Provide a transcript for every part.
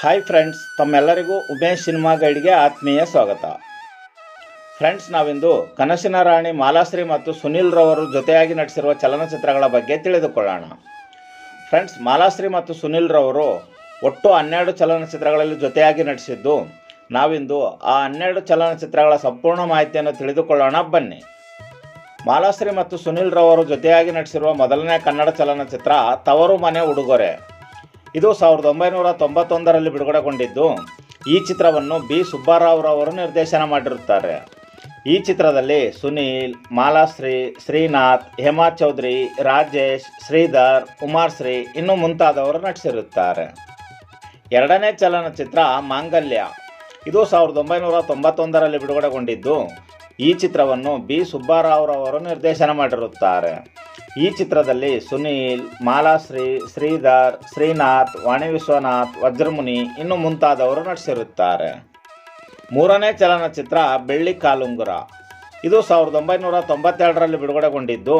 Hi friends ತಮ್ಮೆಲ್ಲರಿಗೂ Umesh cinema ಗೈಡ್ಗೆ ಆತ್ಮೀಯ ಸ್ವಾಗತ. ಫ್ರೆಂಡ್ಸ್ ನಾವಿಂದು ಕನಸಿನ ರಾಣಿ ಮಾಲಾಶ್ರೀ ಮತ್ತು ಸುನಿಲ್ ರವರು ಜೊತೆಯಾಗಿ ನಟಿಸಿರುವ ಚಲನಚಿತ್ರಗಳ ಬಗ್ಗೆ ತಿಳಿದುಕೊಳ್ಳೋಣ. ಫ್ರೆಂಡ್ಸ್ ಮಾಲಾಶ್ರೀ ಮತ್ತು ಸುನಿಲ್ ರವರು ಒಟ್ಟು ಹನ್ನೆರಡು ಚಲನಚಿತ್ರಗಳಲ್ಲಿ ಜೊತೆಯಾಗಿ ನಟಿಸಿದ್ದು, ನಾವಿಂದು ಆ ಹನ್ನೆರಡು ಚಲನಚಿತ್ರಗಳ ಸಂಪೂರ್ಣ ಮಾಹಿತಿಯನ್ನು ತಿಳಿದುಕೊಳ್ಳೋಣ, ಬನ್ನಿ. ಮಾಲಾಶ್ರೀ ಮತ್ತು ಸುನಿಲ್ ರವರು ಜೊತೆಯಾಗಿ ನಟಿಸಿರುವ ಮೊದಲನೇ ಕನ್ನಡ ಚಲನಚಿತ್ರ ತವರು ಮನೆ ಉಡುಗೊರೆ. ಇದು ಸಾವಿರದ ಒಂಬೈನೂರ ತೊಂಬತ್ತೊಂದರಲ್ಲಿ ಬಿಡುಗಡೆಗೊಂಡಿದ್ದು. ಈ ಚಿತ್ರವನ್ನು ಬಿ. ಸುಬ್ಬಾರಾವ್ ರವರು ನಿರ್ದೇಶನ ಮಾಡಿರುತ್ತಾರೆ. ಈ ಚಿತ್ರದಲ್ಲಿ ಸುನೀಲ್, ಮಾಲಾಶ್ರೀ, ಶ್ರೀನಾಥ್, ಹೇಮಾ ಚೌಧರಿ, ರಾಜೇಶ್, ಶ್ರೀಧರ್, ಉಮಾಶ್ರೀ ಇನ್ನು ಮುಂತಾದವರು ನಟಿಸಿರುತ್ತಾರೆ. ಎರಡನೇ ಚಲನಚಿತ್ರ ಮಾಂಗಲ್ಯ. ಇದು ಸಾವಿರದ ಒಂಬೈನೂರ ತೊಂಬತ್ತೊಂದರಲ್ಲಿ ಬಿಡುಗಡೆಗೊಂಡಿದ್ದು. ಈ ಚಿತ್ರವನ್ನು ಬಿ. ಸುಬ್ಬಾರಾವ್ರವರು ನಿರ್ದೇಶನ ಮಾಡಿರುತ್ತಾರೆ. ಈ ಚಿತ್ರದಲ್ಲಿ ಸುನೀಲ್ ಮಾಲಾಶ್ರೀ ಶ್ರೀಧರ್, ಶ್ರೀನಾಥ್, ವಾಣಿ ವಿಶ್ವನಾಥ್, ವಜ್ರಮುನಿ ಇನ್ನು ಮುಂತಾದವರು ನಟಿಸಿರುತ್ತಾರೆ. ಮೂರನೇ ಚಲನಚಿತ್ರ ಬೆಳ್ಳಿ ಕಾಲುಂಗುರ. ಇದು ಸಾವಿರದ ಒಂಬೈನೂರ ತೊಂಬತ್ತೆರಡರಲ್ಲಿ ಬಿಡುಗಡೆಗೊಂಡಿದ್ದು,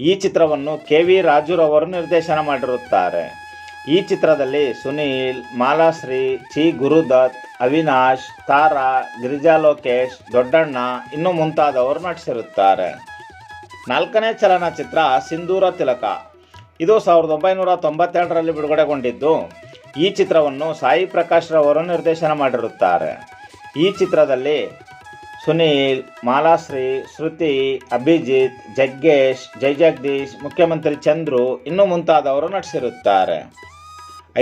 ಈ ಚಿತ್ರವನ್ನು ಕೆ ವಿ ರಾಜುರವರು ನಿರ್ದೇಶನ ಮಾಡಿರುತ್ತಾರೆ. ಈ ಚಿತ್ರದಲ್ಲಿ ಸುನೀಲ್ ಮಾಲಾಶ್ರೀ ಚಿ ಗುರುದತ್, ಅವಿನಾಶ್, ತಾರಾ, ಗಿರಿಜಾ ಲೋಕೇಶ್, ದೊಡ್ಡಣ್ಣ ಇನ್ನು ಮುಂತಾದವರು ನಟಿಸಿರುತ್ತಾರೆ. ನಾಲ್ಕನೇ ಚಲನಚಿತ್ರ ಸಿಂಧೂರ ತಿಲಕ. ಇದು ಸಾವಿರದ ಒಂಬೈನೂರ ತೊಂಬತ್ತೆರಡರಲ್ಲಿ ಬಿಡುಗಡೆಗೊಂಡಿದ್ದು, ಈ ಚಿತ್ರವನ್ನು ಸಾಯಿ ಪ್ರಕಾಶ್ ರವರು ನಿರ್ದೇಶನ ಮಾಡಿರುತ್ತಾರೆ. ಈ ಚಿತ್ರದಲ್ಲಿ ಸುನೀಲ್, ಮಾಲಾಶ್ರೀ, ಶ್ರುತಿ, ಅಭಿಜಿತ್, ಜಗ್ಗೇಶ್, ಜೈ ಜಗದೀಶ್, ಮುಖ್ಯಮಂತ್ರಿ ಚಂದ್ರು ಇನ್ನೂ ಮುಂತಾದವರು ನಟಿಸಿರುತ್ತಾರೆ.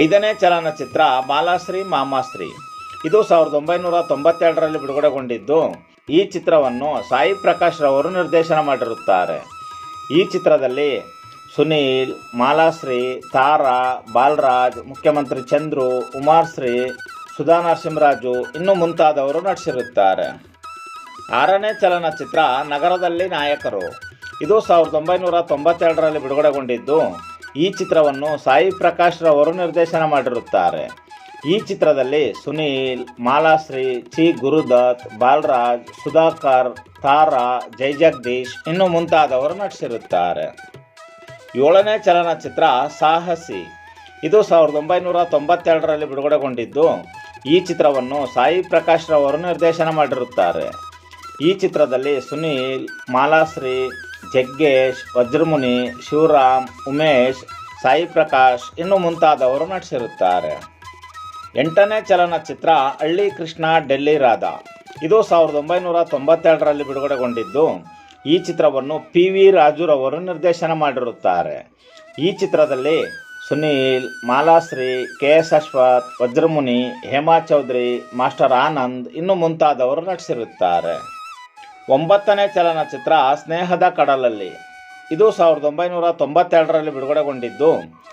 ಐದನೇ ಚಲನಚಿತ್ರ ಮಾಲಾಶ್ರೀ, ಮಾಮಾಶ್ರೀ. ಇದು ಸಾವಿರದ ಒಂಬೈನೂರ ತೊಂಬತ್ತೆರಡರಲ್ಲಿ ಬಿಡುಗಡೆಗೊಂಡಿದ್ದು ಈ ಚಿತ್ರವನ್ನು ಸಾಯಿ ಪ್ರಕಾಶ್ ರವರು ನಿರ್ದೇಶನ ಮಾಡಿರುತ್ತಾರೆ. ಈ ಚಿತ್ರದಲ್ಲಿ ಸುನೀಲ್, ಮಾಲಾಶ್ರೀ, ತಾರಾ, ಬಾಲರಾಜ್, ಮುಖ್ಯಮಂತ್ರಿ ಚಂದ್ರು ಉಮಾರ್ಶ್ರೀ ಸುಧಾ ನರಸಿಂಹರಾಜು ಇನ್ನು ಮುಂತಾದವರು ನಟಿಸಿರುತ್ತಾರೆ. ಆರನೇ ಚಲನಚಿತ್ರ ನಗರದಲ್ಲಿ ನಾಯಕರು. ಇದು ಸಾವಿರದ ಒಂಬೈನೂರ ತೊಂಬತ್ತೆರಡರಲ್ಲಿ ಬಿಡುಗಡೆಗೊಂಡಿದ್ದು. ಈ ಚಿತ್ರವನ್ನು ಸಾಯಿ ಪ್ರಕಾಶ್ ರವರು ನಿರ್ದೇಶನ ಮಾಡಿರುತ್ತಾರೆ. ಈ ಚಿತ್ರದಲ್ಲಿ ಸುನೀಲ್, ಮಾಲಾಶ್ರೀ ಚಿ ಗುರುದತ್, ಬಾಲರಾಜ್, ಸುಧಾಕರ್, ತಾರಾ, ಜೈ ಜಗದೀಶ್ ಇನ್ನು ಮುಂತಾದವರು ನಟಿಸಿರುತ್ತಾರೆ. ಏಳನೇ ಚಲನಚಿತ್ರ ಸಾಹಸಿ. ಇದು ಸಾವಿರದ ಒಂಬೈನೂರ ತೊಂಬತ್ತೆರಡರಲ್ಲಿ ಬಿಡುಗಡೆಗೊಂಡಿದ್ದು, ಈ ಚಿತ್ರವನ್ನು ಸಾಯಿ ಪ್ರಕಾಶ್ ರವರು ನಿರ್ದೇಶನ ಮಾಡಿರುತ್ತಾರೆ. ಈ ಚಿತ್ರದಲ್ಲಿ ಸುನೀಲ್, ಮಾಲಾಶ್ರೀ, ಜಗ್ಗೇಶ್, ವಜ್ರಮುನಿ, ಶಿವರಾಮ್, ಉಮೇಶ್, ಸಾಯಿ ಪ್ರಕಾಶ್ ಇನ್ನು ಮುಂತಾದವರು ನಟಿಸಿರುತ್ತಾರೆ. ಎಂಟನೇ ಚಲನಚಿತ್ರ ಹಳ್ಳಿ ಕೃಷ್ಣ, ಡೆಲ್ಲಿ ರಾಧಾ. ಇದು ಸಾವಿರದ ಒಂಬೈನೂರ ತೊಂಬತ್ತೆರಡರಲ್ಲಿ ಬಿಡುಗಡೆಗೊಂಡಿದ್ದು, ಈ ಚಿತ್ರವನ್ನು ಪಿ ವಿ ರಾಜುರವರು ನಿರ್ದೇಶನ ಮಾಡಿರುತ್ತಾರೆ. ಈ ಚಿತ್ರದಲ್ಲಿ Sunil, Malashri K S Ashwath, Vajramuni, Hema Chowdhary, master Anand ಇನ್ನು ಮುಂತಾದವರು ನಟಿಸಿರುತ್ತಾರೆ. ಒಂಬತ್ತನೇ ಚಲನಚಿತ್ರ ಸ್ನೇಹದ ಕಡಲಲ್ಲಿ. ಇದು ಸಾವಿರದ ಒಂಬೈನೂರ ತೊಂಬತ್ತೆರಡರಲ್ಲಿ ಬಿಡುಗಡೆಗೊಂಡಿದ್ದು.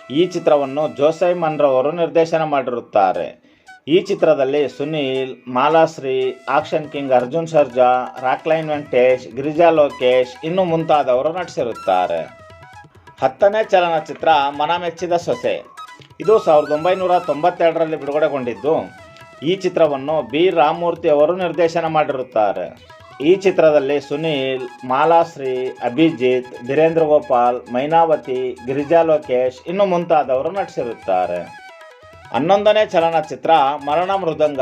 ಈ ಚಿತ್ರವನ್ನು ಜೋಸೈ ಮನ್ರವರು ನಿರ್ದೇಶನ ಮಾಡಿರುತ್ತಾರೆ. ಈ ಚಿತ್ರದಲ್ಲಿ ಸುನೀಲ್, ಮಾಲಾಶ್ರೀ, ಆಕ್ಷನ್ ಕಿಂಗ್ ಅರ್ಜುನ್ ಸರ್ಜಾ, ರಾಕ್ಲೈನ್ ವೆಂಕಟೇಶ್, ಗಿರಿಜಾ ಲೋಕೇಶ್ ಇನ್ನು ಮುಂತಾದವರು ನಟಿಸಿರುತ್ತಾರೆ. ಹತ್ತನೇ ಚಲನಚಿತ್ರ ಮನಮೆಚ್ಚಿದ ಸೊಸೆ. ಇದು ಸಾವಿರದ ಒಂಬೈನೂರ ತೊಂಬತ್ತೆರಡರಲ್ಲಿ ಬಿಡುಗಡೆಗೊಂಡಿದ್ದು. ಈ ಚಿತ್ರವನ್ನು ಬಿ. ರಾಮಮೂರ್ತಿ ಅವರು ನಿರ್ದೇಶನ ಮಾಡಿರುತ್ತಾರೆ. ಈ ಚಿತ್ರದಲ್ಲಿ ಸುನೀಲ್, ಮಾಲಾಶ್ರೀ, ಅಭಿಜಿತ್, ಧೀರೇಂದ್ರ ಗೋಪಾಲ್, ಮೈನಾವತಿ, ಗಿರಿಜಾ ಲೋಕೇಶ್ ಇನ್ನು ಮುಂತಾದವರು ನಟಿಸಿರುತ್ತಾರೆ. ಹನ್ನೊಂದನೇ ಚಲನಚಿತ್ರ ಮರಣ ಮೃದಂಗ.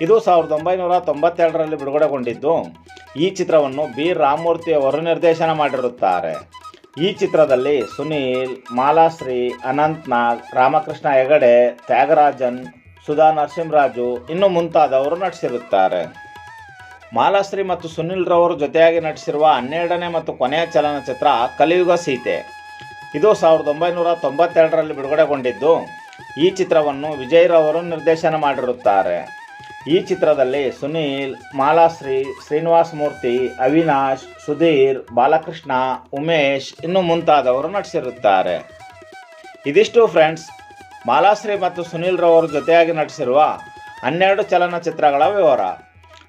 ಇದು ಸಾವಿರದ ಒಂಬೈನೂರ ತೊಂಬತ್ತೆರಡರಲ್ಲಿ ಬಿಡುಗಡೆಗೊಂಡಿದ್ದು. ಈ ಚಿತ್ರವನ್ನು ಬಿ. ರಾಮಮೂರ್ತಿ ಅವರು ನಿರ್ದೇಶನ ಮಾಡಿರುತ್ತಾರೆ. ಈ ಚಿತ್ರದಲ್ಲಿ ಸುನೀಲ್, ಮಾಲಾಶ್ರೀ ಅನಂತ್ ನಾಗ್ ರಾಮಕೃಷ್ಣ ಹೆಗಡೆ, ತ್ಯಾಗರಾಜನ್, ಸುಧಾ ನರಸಿಂಹರಾಜು ಇನ್ನು ಮುಂತಾದವರು ನಟಿಸಿರುತ್ತಾರೆ. ಮಾಲಾಶ್ರೀ ಮತ್ತು ಸುನಿಲ್ ರವರು ಜೊತೆಯಾಗಿ ನಟಿಸಿರುವ ಹನ್ನೆರಡನೇ ಮತ್ತು ಕೊನೆಯ ಚಲನಚಿತ್ರ ಕಲಿಯುಗ ಸೀತೆ. ಇದು ಸಾವಿರದ ಒಂಬೈನೂರ ತೊಂಬತ್ತೆರಡರಲ್ಲಿ ಬಿಡುಗಡೆಗೊಂಡಿದ್ದು, ಈ ಚಿತ್ರವನ್ನು ವಿಜಯ್ ರವರು ನಿರ್ದೇಶನ ಮಾಡಿರುತ್ತಾರೆ. ಈ ಚಿತ್ರದಲ್ಲಿ ಸುನೀಲ್, ಮಾಲಾಶ್ರೀ, ಶ್ರೀನಿವಾಸ ಮೂರ್ತಿ, ಅವಿನಾಶ್, ಸುಧೀರ್, ಬಾಲಕೃಷ್ಣ, ಉಮೇಶ್ ಇನ್ನು ಮುಂತಾದವರು ನಟಿಸಿರುತ್ತಾರೆ. ಇದಿಷ್ಟು ಫ್ರೆಂಡ್ಸ್, ಮಾಲಾಶ್ರೀ ಮತ್ತು ಸುನೀಲ್ ರವರು ಜೊತೆಯಾಗಿ ನಟಿಸಿರುವ ಹನ್ನೆರಡು ಚಲನಚಿತ್ರಗಳ ವಿವರ.